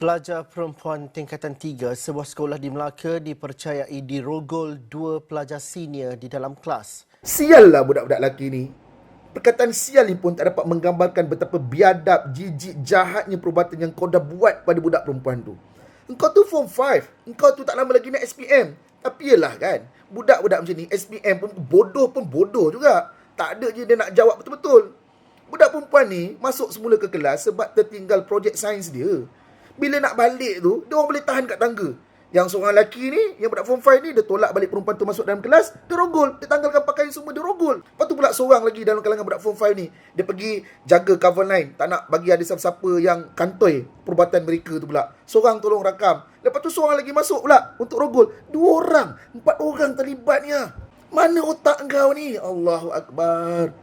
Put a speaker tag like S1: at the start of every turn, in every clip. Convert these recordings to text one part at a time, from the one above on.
S1: Pelajar perempuan tingkatan 3 sebuah sekolah di Melaka dipercayai dirogol dua pelajar senior di dalam kelas.
S2: Sial lah budak-budak lelaki ni. Perkataan sial ni pun tak dapat menggambarkan betapa biadab, jijik, jahatnya perubatan yang kau dah buat pada budak perempuan tu. Engkau tu form 5. Engkau tu tak lama lagi nak SPM. Tapi yelah kan, budak-budak macam ni, SPM pun bodoh pun bodoh juga. Tak ada je dia nak jawab betul-betul. Budak perempuan ni masuk semula ke kelas sebab tertinggal projek sains dia. Bila nak balik tu, dia orang boleh tahan kat tangga. Yang seorang lelaki ni, yang budak form 5 ni, dia tolak balik perempuan tu masuk dalam kelas, dia rogol. Dia tanggalkan pakaian semua, dia rogol. Lepas tu pula seorang lagi dalam kalangan budak form 5 ni, dia pergi jaga cover line. Tak nak bagi ada siapa-siapa yang kantoi perubatan mereka tu pula. Seorang tolong rakam. Lepas tu seorang lagi masuk pula untuk rogol. Dua orang, empat orang terlibatnya. Mana otak kau ni? Allahu Akbar.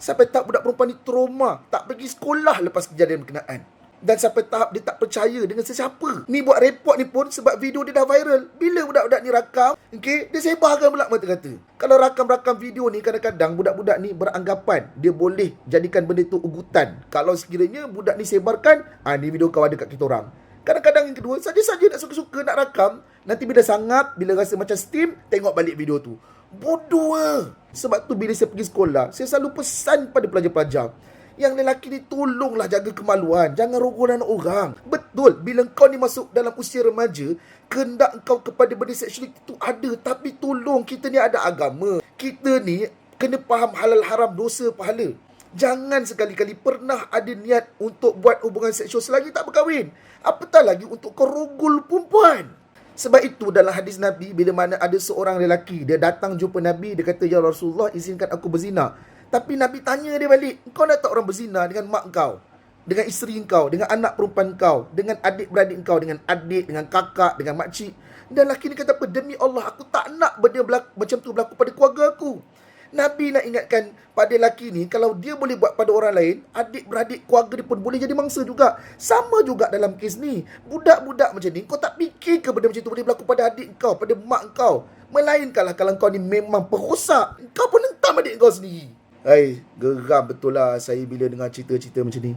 S2: Sampai tak budak perempuan ni trauma. Tak pergi sekolah lepas kejadian berkenaan dan sampai tahap dia tak percaya dengan sesiapa. Ni buat report ni pun sebab video dia dah viral. Bila budak-budak ni rakam, okay, dia sebarkan pula mata kata. Kalau rakam-rakam video ni kadang-kadang budak-budak ni beranggapan dia boleh jadikan benda tu ugutan. Kalau sekiranya budak ni sebarkan, ah ni video kau ada kat kita orang. Kadang-kadang yang kedua, saja-saja nak suka-suka nak rakam, nanti bila sangat, bila rasa macam steam, tengok balik video tu. Bodoh. Sebab tu bila saya pergi sekolah, saya selalu pesan pada pelajar-pelajar, yang lelaki ni tolonglah jaga kemaluan. Jangan rogol anak orang. Betul, bila kau ni masuk dalam usia remaja, kendak kau kepada benda seksual itu ada. Tapi tolong, kita ni ada agama. Kita ni kena faham halal haram dosa pahala. Jangan sekali-kali pernah ada niat untuk buat hubungan seksual selagi tak berkahwin. Apatah lagi untuk kau rogol perempuan. Sebab itu dalam hadis Nabi, bila mana ada seorang lelaki, dia datang jumpa Nabi, dia kata, Ya Rasulullah, izinkan aku berzina. Tapi Nabi tanya dia balik, kau nak tak orang berzina dengan mak kau? Dengan isteri kau, dengan anak perempuan kau, dengan adik-beradik kau, dengan adik, dengan kakak, dengan makcik. Dan lelaki ni kata apa? Demi Allah, aku tak nak benda berlaku, macam tu berlaku pada keluarga aku. Nabi nak ingatkan pada lelaki ni, kalau dia boleh buat pada orang lain, adik-beradik keluarga dia pun boleh jadi mangsa juga. Sama juga dalam kes ni. Budak-budak macam ni, kau tak fikir ke benda macam tu boleh berlaku pada adik kau, pada mak kau. Melainkanlah kalau kau ni memang perosak, kau pun hentam adik kau sendiri. Hai, geram betul lah saya bila dengar cerita-cerita macam ni.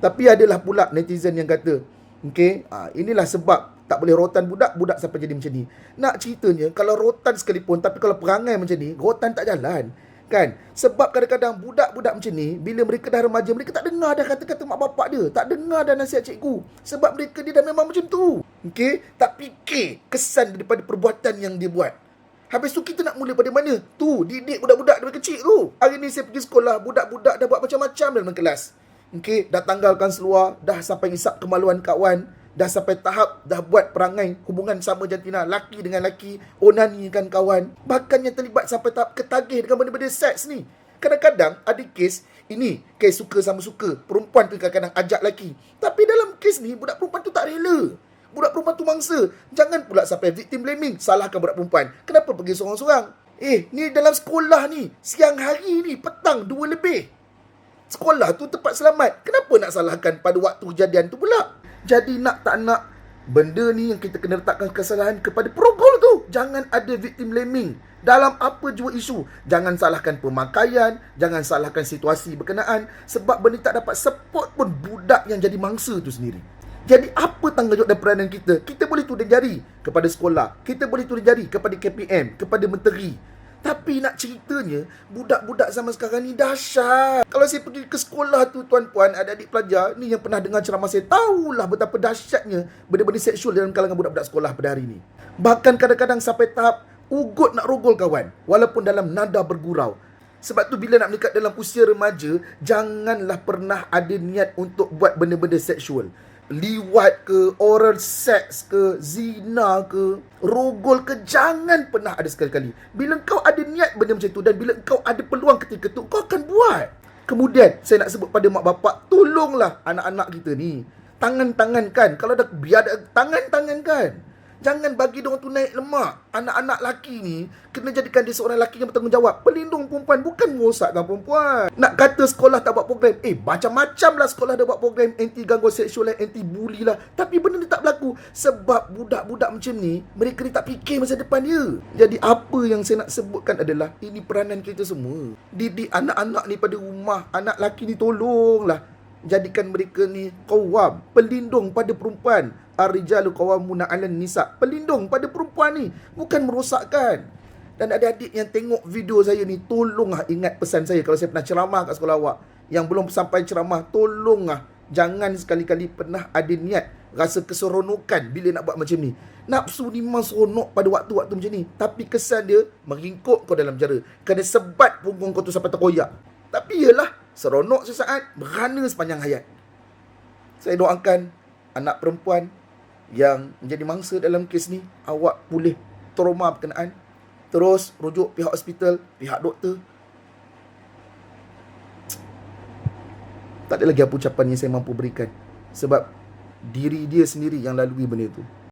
S2: Tapi adalah pula netizen yang kata, okay, ha, inilah sebab tak boleh rotan budak, budak sampai jadi macam ni. Nak ceritanya, kalau rotan sekalipun, tapi kalau perangai macam ni, rotan tak jalan. Kan? Sebab kadang-kadang budak-budak macam ni, bila mereka dah remaja, mereka tak dengar dah kata-kata mak bapak dia. Tak dengar dah nasihat cikgu. Sebab mereka dia dah memang macam tu. Okay? Tak fikir kesan daripada perbuatan yang dia buat. Habis tu kita nak mula pada mana? Tu, didik budak-budak dari kecil tu. Hari ni saya pergi sekolah, budak-budak dah buat macam-macam dalam kelas. Okey, dah tanggalkan seluar, dah sampai isap kemaluan kawan, dah sampai tahap dah buat perangai hubungan sama jantina, laki dengan laki, onani kan kawan. Bahkan yang terlibat sampai tahap ketagih dengan benda-benda seks ni. Kadang-kadang ada kes ini kes suka sama suka. Perempuan tu kadang-kadang ajak laki. Tapi dalam kes ni budak perempuan tu tak rela budak perempuan tu mangsa. Jangan pula sampai victim blaming. Salahkan budak perempuan. Kenapa pergi seorang-seorang? Eh, ni dalam sekolah ni. Siang hari ni, petang, dua lebih. Sekolah tu tempat selamat. Kenapa nak salahkan pada waktu kejadian tu pula? Jadi nak tak nak, benda ni yang kita kena letakkan kesalahan kepada perogol tu. Jangan ada victim blaming. Dalam apa jua isu. Jangan salahkan pemakaian. Jangan salahkan situasi berkenaan. Sebab benda tak dapat support pun budak yang jadi mangsa tu sendiri. Jadi apa tanggungjawab dan peranan kita? Kita boleh tuding jari kepada sekolah. Kita boleh tuding jari kepada KPM, kepada menteri. Tapi nak ceritanya, budak-budak zaman sekarang ni dahsyat. Kalau saya pergi ke sekolah tu, tuan-puan, adik-adik pelajar, ni yang pernah dengar ceramah saya, tahulah betapa dahsyatnya benda-benda seksual dalam kalangan budak-budak sekolah pada hari ni. Bahkan kadang-kadang sampai tahap ugut nak rogol kawan, walaupun dalam nada bergurau. Sebab tu bila nak mendekat dalam usia remaja, janganlah pernah ada niat untuk buat benda-benda seksual liwat ke, oral sex ke, zina ke, rogol ke, jangan pernah ada sekali-kali. Bila kau ada niat benda macam tu dan bila kau ada peluang ketika tu, kau akan buat. Kemudian, saya nak sebut pada mak bapak, tolonglah anak-anak kita ni. Tangan-tangan kan, kalau dah biar tangan-tangan kan. Jangan bagi dia tu naik lemak. Anak-anak laki ni kena jadikan dia seorang laki yang bertanggungjawab. Pelindung perempuan bukan merosakkan perempuan. Nak kata sekolah tak buat program. Eh, macam-macam lah sekolah dah buat program anti gangguan seksual lah, anti bully lah. Tapi benda ni tak berlaku. Sebab budak-budak macam ni, mereka ni tak fikir masa depan dia. Jadi apa yang saya nak sebutkan adalah, ini peranan kita semua. Didik anak-anak ni pada rumah. Anak laki ni tolonglah. jadikan mereka ni qawam, pelindung pada perempuan. Ar-rijalu qawwamuna 'alan nisa. Pelindung pada perempuan ni, bukan merosakkan. Dan adik-adik yang tengok video saya ni, tolonglah ingat pesan saya kalau saya pernah ceramah kat sekolah awak. Yang belum sampai ceramah, tolonglah jangan sekali-kali pernah ada niat rasa keseronokan bila nak buat macam ni. Nafsu ni memang seronok pada waktu-waktu macam ni. Tapi kesan dia meringkuk kau dalam jara. Kena sebat punggung kau tu sampai terkoyak. Tapi yalah, seronok sesaat, merana sepanjang hayat. Saya doakan anak perempuan yang menjadi mangsa dalam kes ni, awak pulih trauma berkenaan. Terus rujuk pihak hospital, pihak doktor. Tak ada lagi apa ucapan yang saya mampu berikan. Sebab diri dia sendiri yang lalui benda itu.